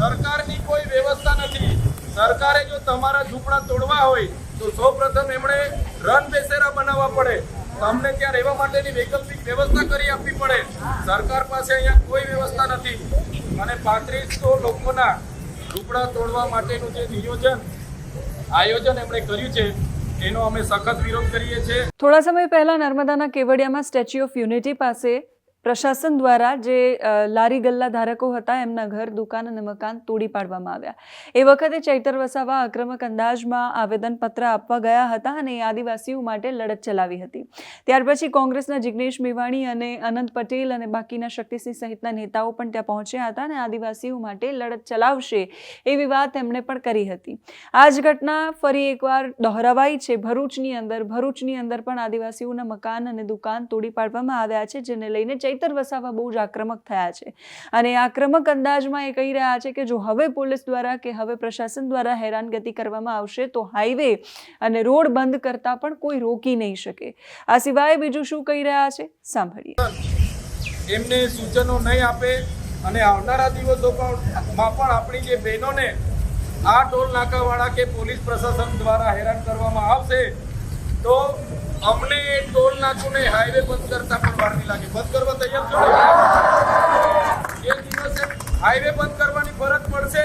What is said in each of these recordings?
સરકારની કોઈ વ્યવસ્થા નથી. સરકારે જો તમારા ઝૂંપડા તોડવા હોય, તો સૌપ્રથમ એમણે રન બેસેરા બનાવવા પડે. તમને ત્યાં રહેવા માટેની વૈકલ્પિક વ્યવસ્થા કરી આપવી પડે. સરકાર પાસે અહીંયા કોઈ વ્યવસ્થા નથી. અને પાંત્રીસો લોકોના ઝૂંપડા તોડવા માટેનું જે નિયોજન, આયોજન એમણે કર્યું છે, એનો અમે સખત વિરોધ કરીએ છીએ. થોડા સમય પહેલા નર્મદાના કેવડિયામાં સ્ટેચ્યુ ઓફ યુનિટી પાસે પ્રશાસન દ્વારા જે લારી ગલ્લા ધારકો હતા, એમના ઘર, દુકાન અને મકાન તોડી પાડવામાં આવ્યા. એ વખતે ચૈતર વસાવા આક્રમક અંદાજમાં આવેદનપત્ર આપવા ગયા હતા અને આદિવાસીઓ માટે લડત ચલાવી હતી. ત્યાર પછી કોંગ્રેસના જિગ્નેશ મેવાણી અને અનંત પટેલ અને બાકીના શક્તિસિંહ સહિતના નેતાઓ પણ ત્યાં પહોંચ્યા હતા અને આદિવાસીઓ માટે લડત ચલાવશે એવી વાત એમણે પણ કરી હતી. આ જ ઘટના ફરી એકવાર દોહરાવાઈ છે. ભરૂચની અંદર ભરૂચની અંદર પણ આદિવાસીઓના મકાન અને દુકાન તોડી પાડવામાં આવ્યા છે, જેને લઈને ચૈતર વસાવા બહુ જ આક્રમક થયા છે. અને આક્રમક અંદાજમાં એ કહી રહ્યા છે કે જો હવે પોલીસ દ્વારા કે હવે પ્રશાસન દ્વારા હેરાનગતિ કરવામાં આવશે તો હાઈવે અને રોડ બંધ કરતા પણ કોઈ રોકી નહીં શકે. આ સિવાય બીજું શું કહી રહ્યા છે? સાંભળીએ. એમને સૂચનો નહીં આપે અને આવનારા દિવસોમાં પણ આપણી જે બહેનોને આ ટોલ નાકાવાળા કે પોલીસ પ્રશાસન દ્વારા હેરાન કરવામાં આવશે તો અમને ટોલ ટોલ નહીં હાઈવે બંધ કરતા પણ વારની લાગે. બંધ કરવા તૈયાર છો? એ દિવસે હાઈવે બંધ કરવાની ફરજ પડશે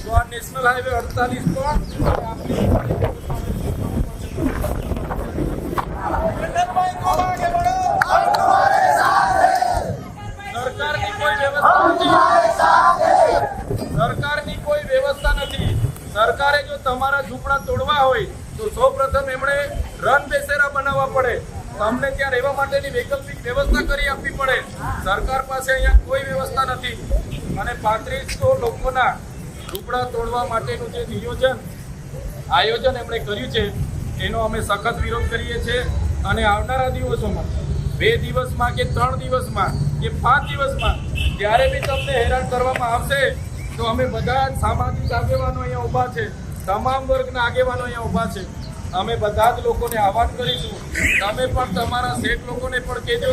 તો આ નેશનલ હાઈવે અડતાલીસ પણ સરકારની કોઈ વ્યવસ્થા નથી. સરકારે જો તમારા ઝૂંપડા તોડવા હોય તો સૌપ્રથમ એમણે રન બેસેરા બનાવવા પડે. અમને ત્યાં રહેવા માટેની વૈકલ્પિક વ્યવસ્થા કરી આપવી પડે. સરકાર પાસે અહીંયા કોઈ વ્યવસ્થા નથી. અને પાંત્રીસો લોકોના ઝૂંપડા તોડવા માટેનું જે નિયોજન, આયોજન એમણે કર્યું છે, એનો અમે સખત વિરોધ કરીએ છીએ. અને આવનારા દિવસોમાં, બે દિવસમાં કે ત્રણ દિવસમાં કે પાંચ દિવસમાં જ્યારે બી તમને હેરાન કરવામાં આવશે, તો અમે બધા સામાજિક આગેવાનો અહીંયા ઊભા છે. તમામ વર્ગના આગેવાનો અહીંયા ઊભા છે. અમે બધા જ લોકોને આહવાન કરીશું. તમે પણ તમારા શેઠ લોકોને પણ કહેજો,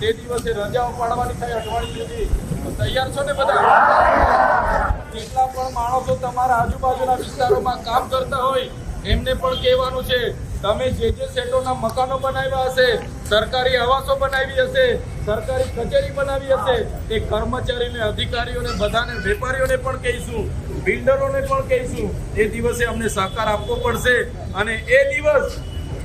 તે દિવસે રજાઓ પાડવાની થાય, અઠવાડિયું સુધી. તૈયાર છો ને બધા? જેટલા પણ માણસો તમારા આજુબાજુના વિસ્તારોમાં કામ કરતા હોય, એમને પણ કહેવાનું છે તમે જે જે સેટોના મકાનો બનાવ્યા હશે, સરકારી આવાસો બનાવી હશે, સરકારી કચેરી બનાવી હશે એ કર્મચારીને, અધિકારીઓને, બધાને, વેપારીઓને પણ કહીશું, બિલ્ડરોને પણ કહીશું, એ દિવસે અમને સહકાર આપવો પડશે અને એ દિવસ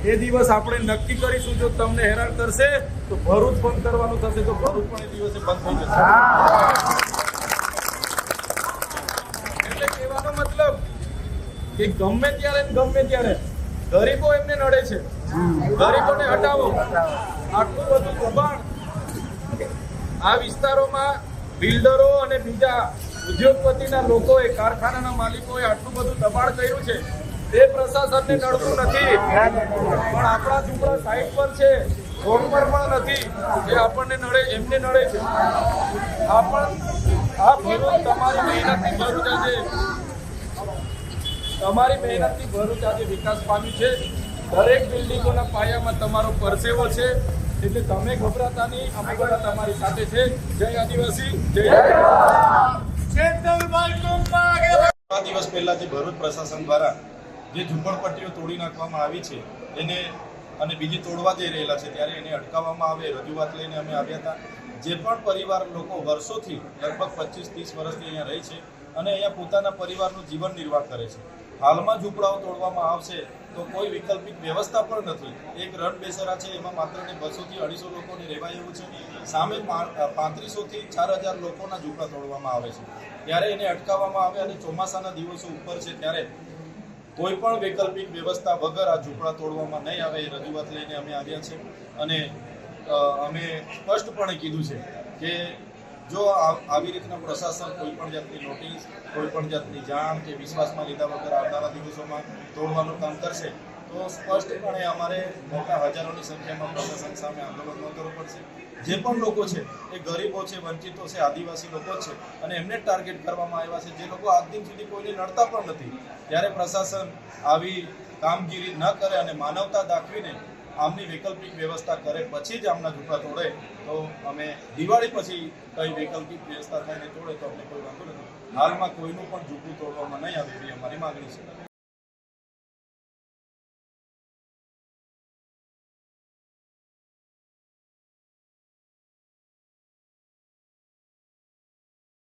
એ દિવસ આપણે નક્કી કરીશું જો તમને હેરાન કરશે, તો ભરૂચ બંધ કરવાનું થશે, તો ભરૂચ પણ એ દિવસે બંધ થઈ જશે. એટલે કહેવાનો મતલબ કે ગમે ત્યારે ગમે ત્યારે ગરીબો એમને નડે છે. ગરીબોને હટાવો. આટલું બધું દબાણ આ વિસ્તારોમાં બિલ્ડરો અને બીજા ઉદ્યોગપતિના લોકોએ, કારખાનાના માલિકોએ આટલું બધું દબાણ કર્યું છે. તે પ્રશાસનને નડતું નથી. પણ આપણા ઝૂંપડા સાઈડ પર છે, રોડ પર પણ નથી. જે આપણને નડે, એમને નડે છે. આ પણ આ ભરૂચ તમારી મહેનતની ભરૂચ આજે તમારી મહેનતથી ભરૂચ આજે વિકાસ પામ્યું છે. દરેક બિલ્ડિંગોના પાયામાં તમારો પરસેવો છે. એટલે તમે ગભરાતા નહીં અમે બધા તમારી સાથે છે. જય આદિવાસી, જય દિવસ પહેલા જે ભરૂચ પ્રશાસન દ્વારા જે ઝુંપડપટ્ટીઓ તોડી નાખવામાં આવી છે, એને અને બીજી તોડવા જઈ રહેલા છે, ત્યારે એને અટકાવવામાં આવે, રજૂઆત લઈને અમે આવ્યા હતા. જે પણ પરિવાર લોકો વર્ષોથી, લગભગ પચીસ, ત્રીસ વર્ષથી અહીંયા રહે છે અને અહીંયા પોતાના પરિવારનું જીવન નિર્વાહ કરે છે. હાલમાં ઝૂંપડાઓ તોડવામાં આવશે તો કોઈ વૈકલ્પિક વ્યવસ્થા પણ નથી. એક રણ બેસરા છે, એમાં માત્ર ને બસોથી અઢીસો લોકોને રહેવાય એવું છે. સામે પાંત્રીસોથી ચાર હજાર લોકોના ઝૂંપડા તોડવામાં આવે છે. ત્યારે એને અટકાવવામાં આવે અને ચોમાસાના દિવસો ઉપર છે, ત્યારે કોઈ પણ વૈકલ્પિક વ્યવસ્થા વગર આ ઝૂંપડા તોડવામાં નહીં આવે એ રજૂઆત લઈને અમે આવ્યા છે અને અમે સ્પષ્ટપણે કીધું છે કે જો આવી રીતના પ્રશાસન કોઈ પણ જાતની નોટિસ, કોઈ પણ જાતની જાણ કે વિશ્વાસમાં લીધા વગર આવનારા દિવસોમાં તોડવાનું કામ કરશે, તો સ્પષ્ટપણે અમારે મોટા હજારોની સંખ્યામાં પ્રશાસન સામે આંદોલન નોંધવું પડશે. જે પણ લોકો છે, એ ગરીબો છે, વંચિતો છે, આદિવાસી લોકો છે, અને એમને ટાર્ગેટ કરવામાં આવ્યા છે. જે લોકો આજ દિન સુધી કોઈને નડતા પણ નથી. ત્યારે પ્રશાસન આવી કામગીરી ન કરે અને માનવતા દાખવીને આમની વૈકલ્પિક વ્યવસ્થા કરે, પછી જ આમના ઝૂંપડા તોડે, તો અમે દિવાળી પછી કઈ વૈકલ્પિક વ્યવસ્થા થાય ને તોડે તો અમને કોઈ વાંધો નથી. હાલમાં કોઈનું પણ ઝૂંપડું તોડવામાં નહીં આવે એવી અમારી માગણી છે.